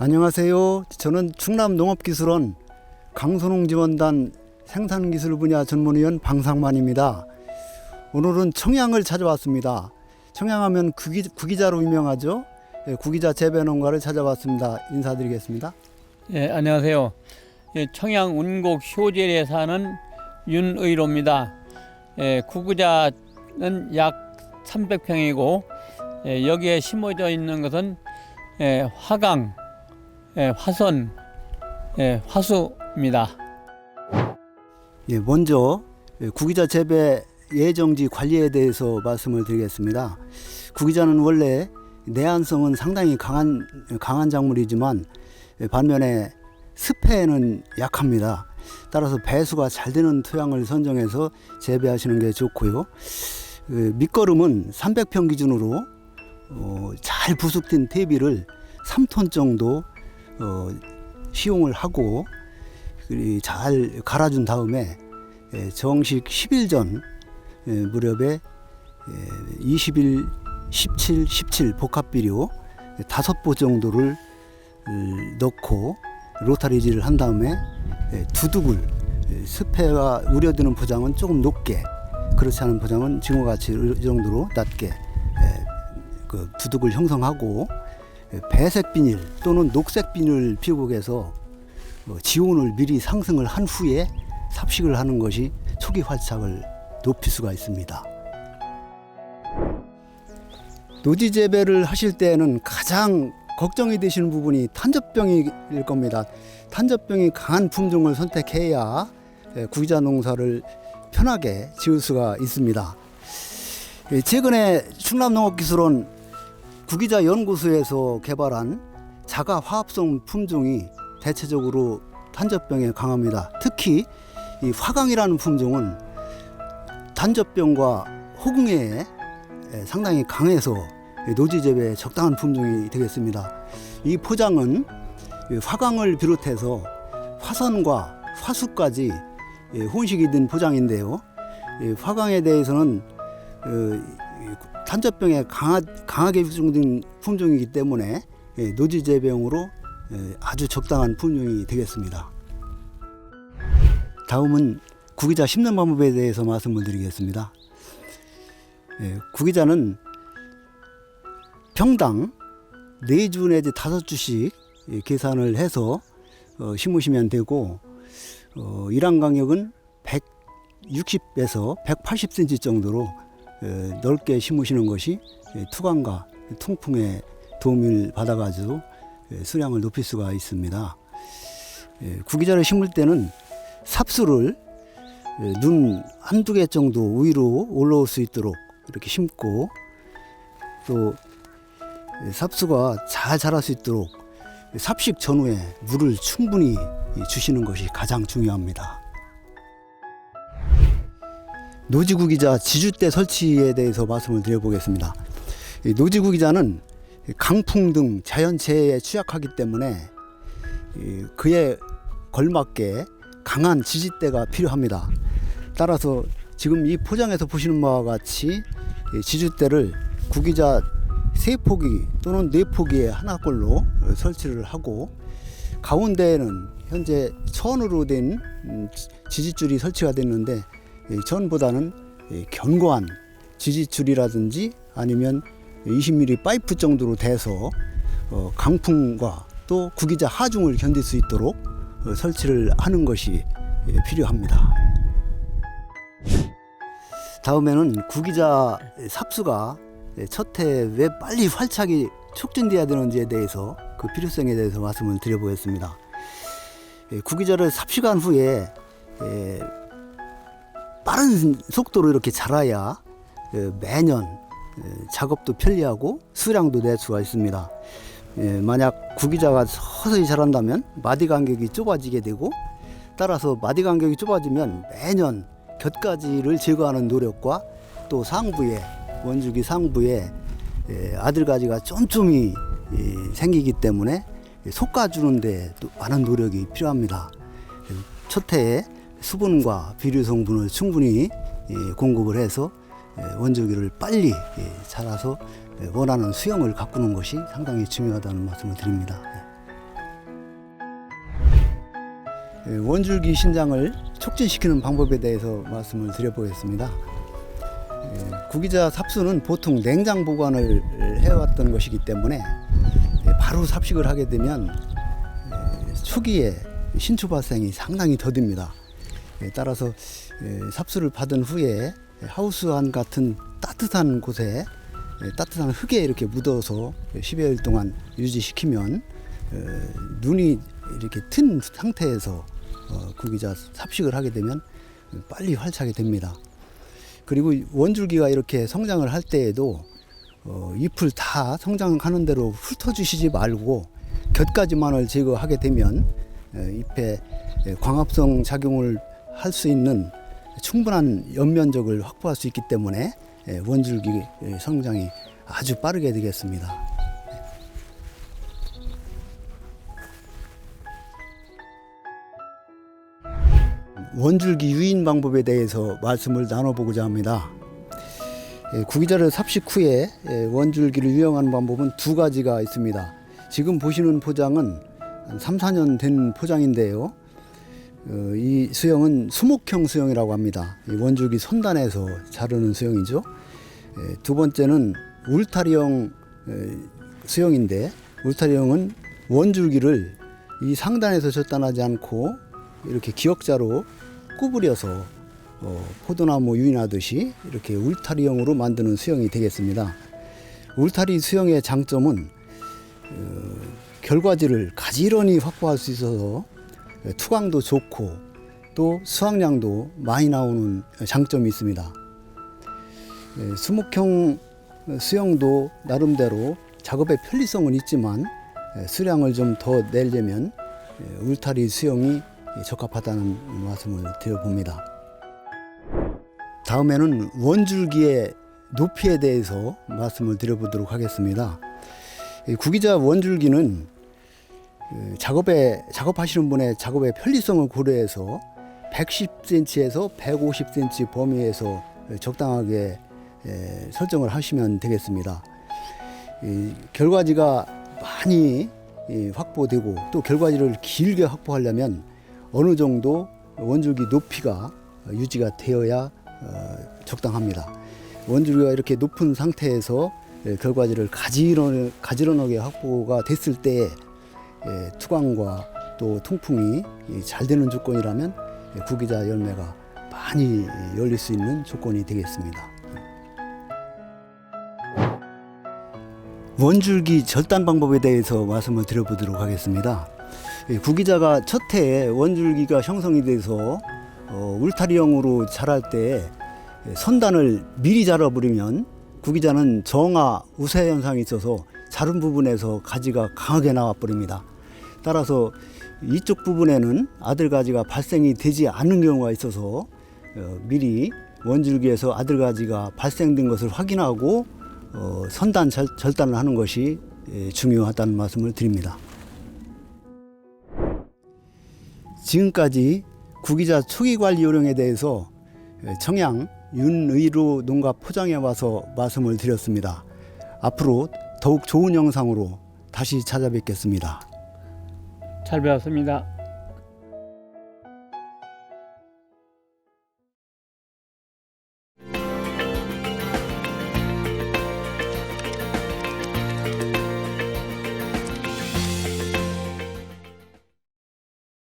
안녕하세요. 저는 충남 농업기술원 강선홍지원단 생산기술 분야 전문위원 방상만입니다. 오늘은 청양을 찾아왔습니다. 청양하면 구기, 구기자로 유명하죠. 예, 구기자 재배 농가를 찾아왔습니다. 인사드리겠습니다. 예, 안녕하세요. 예, 청양 운곡 효제에 사는 윤의로입니다. 예, 구구자는 약 300평이고 예, 여기에 심어져 있는 것은 예, 화강, 예, 화선, 예, 화수입니다. 예, 먼저 예, 구기자 재배 예정지 관리에 대해서 말씀을 드리겠습니다. 구기자는 원래 내한성은 상당히 강한 강한 작물이지만 예, 반면에 습해에는 약합니다. 따라서 배수가 잘 되는 토양을 선정해서 재배하시는 게 좋고요. 그 밑거름은 300평 기준으로 어, 잘 부숙된 퇴비를 3톤 정도 어, 시용을 하고 잘 갈아준 다음에 예, 정식 10일 전 예, 무렵에 예, 20일, 17, 17 복합 비료 다섯 보 정도를 을, 넣고 로타리질을 한 다음에 예, 두둑을 예, 습해가 우려되는 포장은 조금 높게 그렇지 않은 포장은 이 정도로 낮게 예, 그 두둑을 형성하고 예, 배색 비닐 또는 녹색 비닐 피우국에서 어, 지온을 미리 상승을 한 후에 삽식을 하는 것이 초기 활착을 높일 수가 있습니다. 노지 재배를 하실 때에는 가장 걱정이 되시는 부분이 탄저병일 겁니다. 탄저병이 강한 품종을 선택해야 예, 구기자 농사를 편하게 지을 수가 있습니다. 예, 최근에 충남농업기술원 구기자 연구소에서 개발한 자가 화합성 품종이 대체적으로 탄저병에 강합니다. 특히 이 화강이라는 품종은 단저병과 호궁에 상당히 강해서 노지 재배에 적당한 품종이 되겠습니다. 이 포장은 화강을 비롯해서 화선과 화수까지 예, 혼식이 된 포장인데요. 이 화강에 대해서는 어, 탄저병에 강하, 강하게 유통된 품종이기 때문에 예, 노지 재배용으로 예, 아주 적당한 품종이 되겠습니다. 다음은 구기자 심는 방법에 대해서 말씀을 드리겠습니다. 예, 구기자는 평당 4주 내지 5주씩 예, 계산을 해서 어, 심으시면 되고 어, 일한 강력은 160에서 180cm 정도로 예, 넓게 심으시는 것이 예, 투강과 통풍에 도움을 받아가지고 예, 수량을 높일 수가 있습니다. 예, 구기자를 심을 때는 삽수를 예, 눈 한두 개 정도 위로 올라올 수 있도록 이렇게 심고 또 예, 삽수가 잘 자랄 수 있도록 삽식 전후에 물을 충분히 주시는 것이 가장 중요합니다. 노지구기자 지주대 설치에 대해서 말씀을 드려보겠습니다. 이 노지구기자는 강풍 등 자연재해에 취약하기 때문에 이 그에 걸맞게 강한 지지대가 필요합니다. 따라서 지금 이 포장에서 보시는 바와 같이 이 지주대를 구기자 세 포기 또는 네 포기에 하나꼴로 설치를 하고 가운데에는 현재 천으로 된 음, 지지줄이 설치가 됐는데 이 견고한 지지줄이라든지 아니면 20mm 파이프 정도로 돼서 어, 강풍과 또 구기자 하중을 견딜 수 있도록 어, 설치를 하는 것이 예, 필요합니다. 다음에는 구기자 삽수가 첫해 왜 빨리 활착이 촉진돼야 되는지에 대해서 그 필요성에 대해서 말씀을 드려보겠습니다. 예, 구기자를 삽식한 후에 예, 빠른 속도로 이렇게 자라야 예, 매년 예, 작업도 편리하고 수량도 낼 수가 있습니다. 예, 만약 구기자가 서서히 자란다면 마디 간격이 좁아지게 되고 따라서 마디 간격이 좁아지면 매년 곁가지를 제거하는 노력과 또 상부에 원주기 상부에 예, 아들 가지가 쫌쫌이 예, 생기기 때문에 솎아주는데 또 많은 노력이 필요합니다. 첫 해에 수분과 비료 성분을 충분히 예, 공급을 해서 예, 원주기를 빨리 예, 자라서 예, 원하는 수영을 가꾸는 것이 상당히 중요하다는 말씀을 드립니다. 원줄기 신장을 촉진시키는 방법에 대해서 말씀을 드려보겠습니다. 예, 구기자 삽수는 보통 냉장 보관을 해왔던 것이기 때문에 예, 바로 삽식을 하게 되면 예, 초기에 신초 발생이 상당히 더딥니다. 예, 따라서 예, 삽수를 받은 후에 하우스 안 같은 따뜻한 곳에 예, 따뜻한 흙에 이렇게 묻어서 10여일 동안 유지시키면 어, 눈이 이렇게 튼 상태에서 어, 구기자 삽식을 하게 되면 빨리 활착이 됩니다. 그리고 원줄기가 이렇게 성장을 할 때에도 어, 잎을 다 성장하는 대로 훑어주시지 말고 곁가지만을 제거하게 되면 에, 잎에 에, 광합성 작용을 할 수 있는 충분한 연면적을 확보할 수 있기 때문에 에, 원줄기 에, 성장이 아주 빠르게 되겠습니다. 원줄기 유인 방법에 대해서 말씀을 나눠보고자 합니다. 예, 구기자를 삽식 후에 예, 원줄기를 유용하는 방법은 두 가지가 있습니다. 지금 보시는 포장은 한 3, 4년 된 포장인데요. 어, 이 수영은 수목형 수영이라고 합니다. 이 원줄기 선단에서 자르는 수영이죠. 예, 두 번째는 울타리형 에, 수영인데 울타리형은 원줄기를 이 상단에서 절단하지 않고 이렇게 기역자로 구부려서 어, 포도나무 유인하듯이 이렇게 울타리형으로 만드는 수영이 되겠습니다. 울타리 수영의 장점은 어, 결과지를 가지런히 확보할 수 있어서 투광도 좋고 또 수확량도 많이 나오는 장점이 있습니다. 예, 수목형 수영도 나름대로 작업의 편리성은 있지만 예, 수량을 좀 더 내려면 예, 울타리 수영이 적합하다는 말씀을 드려봅니다. 다음에는 원줄기의 높이에 대해서 말씀을 드려보도록 하겠습니다. 이 구기자 원줄기는 그 작업에 작업하시는 분의 작업의 편리성을 고려해서 110cm에서 150cm 범위에서 적당하게 에, 설정을 하시면 되겠습니다. 이 결과지가 많이 이, 확보되고 또 결과지를 길게 확보하려면 어느 정도 원줄기 높이가 유지가 되어야 어, 적당합니다. 원줄기가 이렇게 높은 상태에서 예, 결과지를 가지런, 가지런하게 확보가 됐을 때 예, 투광과 또 통풍이 이, 잘 되는 조건이라면 예, 구기자 열매가 많이 열릴 수 있는 조건이 되겠습니다. 원줄기 절단 방법에 대해서 말씀을 드려보도록 하겠습니다. 예, 구기자가 첫 해에 원줄기가 형성이 돼서 어, 울타리형으로 자랄 때 예, 선단을 미리 자라버리면 구기자는 정화 우세 현상이 있어서 자른 부분에서 가지가 강하게 나와 버립니다. 따라서 이쪽 부분에는 아들 가지가 발생이 되지 않는 경우가 있어서 어, 미리 원줄기에서 아들 가지가 발생된 것을 확인하고 어, 선단 절, 절단을 하는 것이 예, 중요하다는 말씀을 드립니다. 지금까지 구기자 초기 관리 요령에 대해서 예, 청양 윤의로 농가 포장해 와서 말씀을 드렸습니다. 앞으로 더욱 좋은 영상으로 다시 찾아뵙겠습니다. 잘 배웠습니다.